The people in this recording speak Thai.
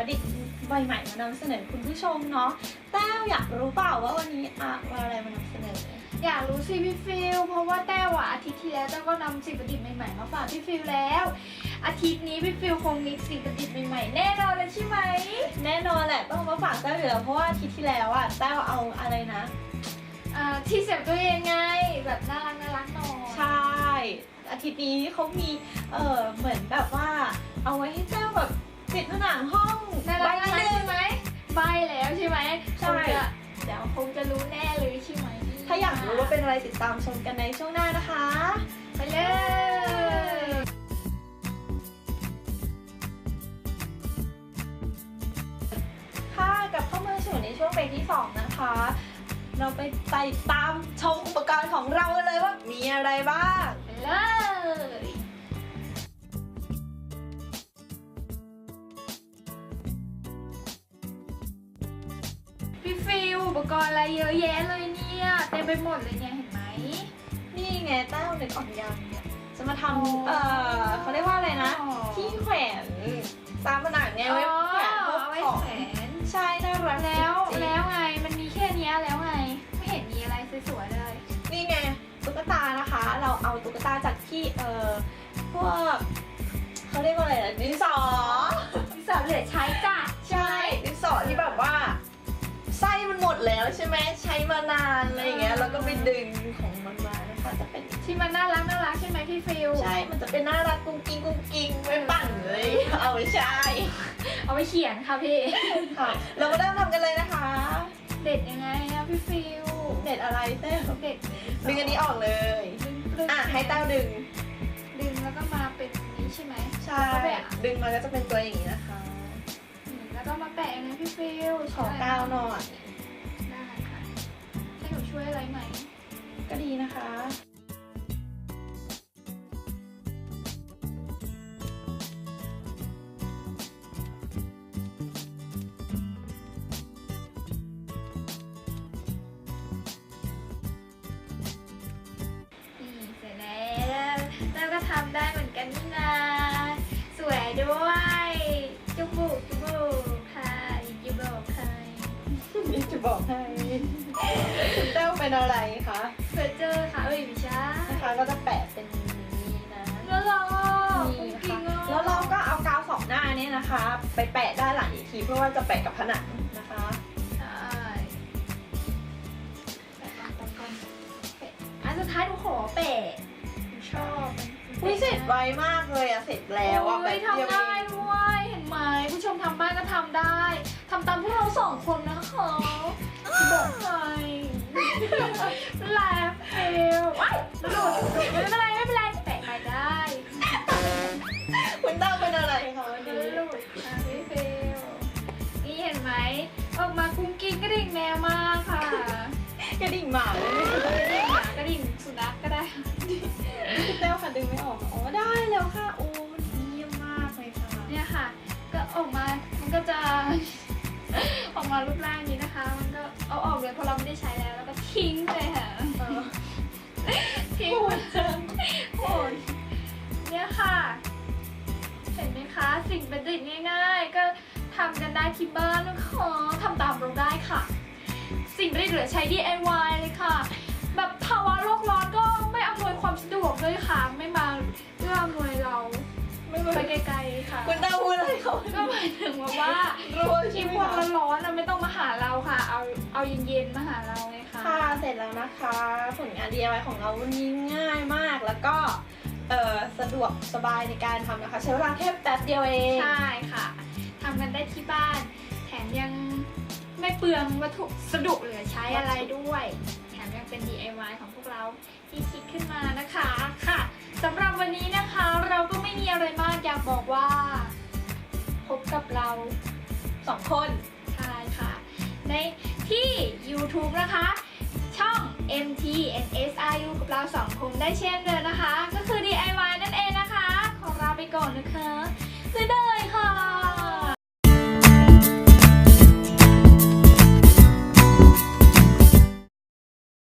ประดิษฐ์ใหม่ๆมานำเสนอคุณผู้ชมเนาะแต้วอยากรู้เปล่าว่าวันนี้อะว่าอะไรมานำเสนอ อยากรู้สิพี่ฟิลเพราะว่าแต้วอะอาทิตย์ที่แล้วแต้วก็นำสิ่งประดิษฐ์ใหม่ๆมาฝากพี่ฟิลแล้ว อาทิตย์นี้พี่ฟิลคงมีสิ่งประดิษฐ์ใหม่ๆแน่นอนเลยใช่ไหมแน่นอนแหละต้องมาฝากแต้วอยู่แล้วเพราะว่าอาทิตย์ที่แล้วอะแต้วเอาอะไรนะอ่าที่เสียบตัวเองไงแบบน่ารักน่ารักหน่อยใช่อาทิตย์นี้เขามีเออ จะรู้แน่เลยใช่ไหมถ้าอยากรู้ว่าเป็นอะไรติดตามชมกันในช่วงหน้านะคะ ไปเลยค่ะกลับเข้ามาสู่ในช่วงเบรกที่ 2 นะคะ เราไปไปตามชมอุปกรณ์ของเรากันเลยว่ามีอะไรบ้าง ไปเลย ปกรณ์อะไรเยอะแยะเลยเนี่ยเต็มไปหมดเลยเนี่ยเห็นไหม นี่ไงแต้วนึกออกยังเนี่ยจะมาทอ๋อำเออเขาเรียกว่าอะไรนะ อ๋อ ที่แขวนตามผนังไงไว้แขวนพวกเอาไว้ของแขวนใช่น่ารักแล้วจริงๆแล้วไงมันมีแค่เนี้ยแล้วไง ไม่เห็นมีอะไรสวยๆเลย นี่ไงตุ๊กตานะคะ เราเอาตุ๊กตาจากที่เออพวกเขาเรียกว่าอะไรนะดินสอ ที่สาวเหลือใช้จ้ะ แล้วใช่ไหมใช้มานานอะไรอย่างเงี้ยแล้วก็ไปดึงของมันมานะคะจะเป็นที่มันน่ารักน่ารักใช่ไหมพี่ฟิลใช่มันจะเป็นน่ารักกุ้งกิ้งกุ้งกิ้งไม่ปั่นเลยเอาไม่ใช่เอาไปเขียนค่ะพี่ค่ะเรามาเริ่มทำกันเลยนะคะ เด็ดยังไงอะพี่ฟิลเด็ดอะไรเต้วเด็ดดึงอันนี้ออกเลยดึงดึงอะให้เต้าดึง ดึงแล้วก็มาเป็นนี้ใช่ไหมใช่แล้วก็แปะดึงมาก็จะเป็นตัวอย่างนี้นะคะอืมแล้วก็มาแปะยังไงพี่ฟิลขอก้าวหน่อย ไหม ก็ดีนะคะนี่เสร็จแล้วแล้วก็ทำได้เหมือนกันนี่นาสวยด้วย จะบอกให้คุณเต้วเป็นอะไรคะเฟอร์เจอร์ค่ะเอ้ยไม่ใช่นะคะก็จะแปะเป็นนี้นะแล้วเรานี่นะจริคะงอะแล้วเราก็เอากาวสองหน้านี้นะคะ ไปแปะด้านหลังอีกทีเพื่อว่าจะแปะกับผนังนะคะใช่แปะก่อนแปะก่อนแปะอันสุดท้ายหนูขอแปะหนูชอบมันอุ้ยเสร็จไวมากเลยอะเสร็จแล้วอะโอ้แบยบเดียวทำเอได้งด้วย เห็นไหมผู้ชมทำบ้านก็ทำได้ ลบเฟลว้ายหลุดไม่เป็นไรไม่เป็นไรแปะไปได้คุณเต้วเป็นอะไรคะวันไม่นี้หลุดค่ะพี่เฟลนี่เห็นไหมออกมากุ้งกิ้งกระดิ่งแมวมากค่ะกระดิ่งหมาเลยกระดิ่งหมากระดิ่งสุนัขก็ได้คุณเต้วค่ะดึงไม่ออกอ๋อได้แล้วค่ะโอ้เยี่ยมมากเลยค่ะเนี่ยค่ะ ก็ออกมามันก็จะออกมารูปร่างนี้นะคะ มันก็เอาออกเลยเพราะเราไม่ได้ใช้แล้ว ค่ะ เห็นไหมคะ สิ่งประดิษฐ์ง่าย ๆ ก็ทำกันได้ที่บ้านนะคะทำตามเราได้ค่ะ สิ่งประดิษฐ์เหลือใช้ DIY เลยค่ะ แบบภาวะโลกร้อนก็ไม่อำนวยความสะดวกเลยค่ะ ไม่มาเอื้ออำนวยเราไม่ไปไม่ไกลๆค่ะคุณเต้าพูดอะไรเขาก็หมายถึงว่าว่ารัวที่ใช่ไหมพวกคะร้อนๆเราไม่ต้องมาหาเราค่ะ เอาเอาเย็นๆมาหาเราเลยค่ะ ค่ะ เสร็จแล้วนะคะ ผลงาน DIY ของเราวันนี้ง่ายมากแล้วก็ เอ่อสะดวกสบายในการทำนะคะ ใช้เวลาแค่แป๊บเดียวเองใช่ค่ะทำกันได้ที่บ้าน แถมยังไม่เปลืองวัตถุสดุเหลือใช้อะไรด้วย แถมยังเป็น DIY ของพวกเราที่คิดขึ้นมานะคะค่ะสำหรับวันนี้นะคะเราก็ไม่มีอะไรมากอยากบอกว่า พบกับเราสองคน ใช่ค่ะ ในที่ YouTube นะคะ MTNSIU กับเราสองคงได้เช่นเดิมนะคะ ก็คือ DIY